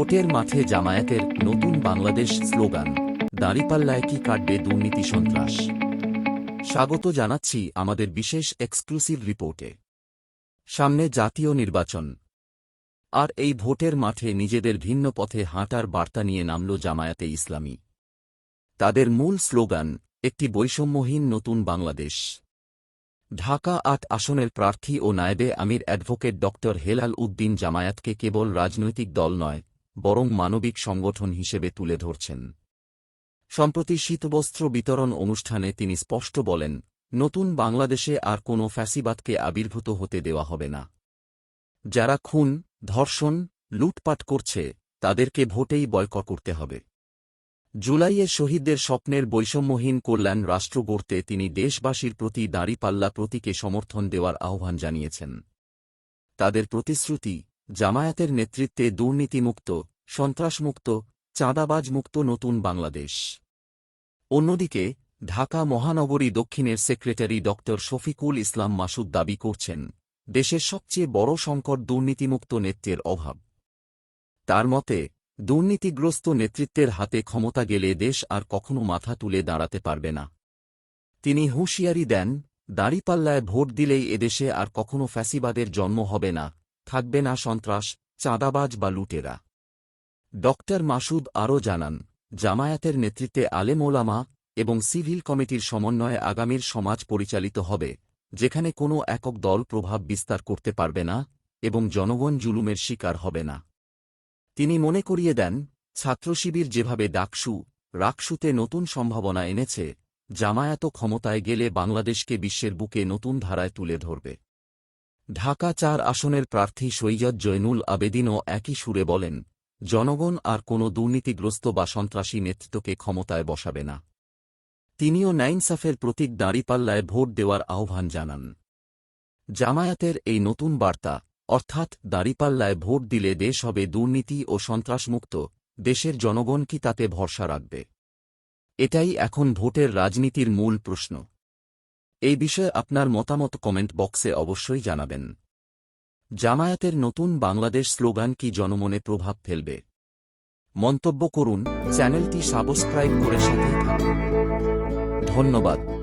ভোটের মাঠে জামায়াতের নতুন বাংলাদেশ স্লোগান, দাঁড়িপাল্লায় কি কাটবে দুর্নীতি সন্ত্রাস। স্বাগত জানাচ্ছি আমাদের বিশেষ এক্সক্লুসিভ রিপোর্টে। সামনে জাতীয় নির্বাচন। আর এই ভোটের মাঠে নিজেদের ভিন্ন পথে হাঁটার বার্তা নিয়ে নামল জামায়াতে ইসলামী। তাদের মূল স্লোগান, একটি বৈষম্যহীন নতুন বাংলাদেশ। ঢাকা আট আসনের প্রার্থী ও নায়েবে আমির অ্যাডভোকেট ড হেলাল উদ্দিন জামায়াতকে কেবল রাজনৈতিক দল নয় বরং মানবিক সংগঠন হিসেবে তুলে ধরছেন। সম্প্রতি শীতবস্ত্র বিতরণ অনুষ্ঠানে তিনি স্পষ্ট বলেন, নতুন বাংলাদেশে আর কোনো ফ্যাসিবাদকে আবির্ভূত হতে দেওয়া হবে না। যারা খুন, ধর্ষণ, লুটপাট করছে, তাদেরকে ভোটেই বয়কট করতে হবে। জুলাইয়ে শহীদদের স্বপ্নের বৈষম্যহীন কল্যাণ রাষ্ট্র গড়তে তিনি দেশবাসীর প্রতি দাঁড়িপাল্লা প্রতীকে সমর্থন দেওয়ার আহ্বান জানিয়েছেন। তাদের প্রতিশ্রুতি জামায়াতের নেতৃত্বে দুর্নীতিমুক্ত, সন্ত্রাসমুক্ত, চাঁদাবাজমুক্ত নতুন বাংলাদেশ। অন্যদিকে, ঢাকা মহানগরী দক্ষিণের সেক্রেটারি ড. শফিকুল ইসলাম মাসুদ দাবি করছেন, দেশের সবচেয়ে বড় সংকট দুর্নীতিমুক্ত নেতৃত্বের অভাব। তার মতে, দুর্নীতিগ্রস্ত নেতৃত্বের হাতে ক্ষমতা গেলে দেশ আর কখনো মাথা তুলে দাঁড়াতে পারবে না। তিনি হুঁশিয়ারি দেন, দাঁড়িপাল্লায় ভোট দিলেই এদেশে আর কখনো ফ্যাসিবাদের জন্ম হবে না থাকবে না সন্ত্রাস, চাঁদাবাজ বা লুটেরা। ডক্টর মাসুদ আরও জানান, জামায়াতের নেতৃত্বে আলেম ওলামা এবং সিভিল কমিটির সমন্বয়ে আগামীর সমাজ পরিচালিত হবে, যেখানে কোনো একক দল প্রভাব বিস্তার করতে পারবে না এবং জনগণ জুলুমের শিকার হবে না। তিনি মনে করিয়ে দেন ছাত্রশিবির যেভাবে ডাকসু, রাকসুতে নতুন সম্ভাবনা এনেছে, জামায়াত ক্ষমতায় গেলে বাংলাদেশকে বিশ্বের বুকে নতুন ধারায় তুলে ধরবে। ঢাকা চার আসনের প্রার্থী সৈয়দ জৈনুল আবেদিনও একই সুরে বলেন, জনগণ আর কোনো দুর্নীতিগ্রস্ত বা সন্ত্রাসী নেতৃত্বকে ক্ষমতায় বসাবে না। তিনিও নাইনসাফের প্রতীক দাঁড়িপাল্লায় ভোট দেওয়ার আহ্বান জানান। জামায়াতের এই নতুন বার্তা, অর্থাৎ দাঁড়িপাল্লায় ভোট দিলে দেশ হবে দুর্নীতি ও সন্ত্রাসমুক্ত, দেশের জনগণ কি তাতে ভরসা রাখবে? এটাই এখন ভোটের রাজনীতির মূল প্রশ্ন। এই বিষয়ে আপনার মতামত কমেন্ট বক্সে অবশ্যই জানাবেন। জামায়াতের নতুন বাংলাদেশ স্লোগান কি জনমনে প্রভাব ফেলবে? মন্তব্য করুন, চ্যানেলটি সাবস্ক্রাইব করে সাথেই থাকুন। ধন্যবাদ।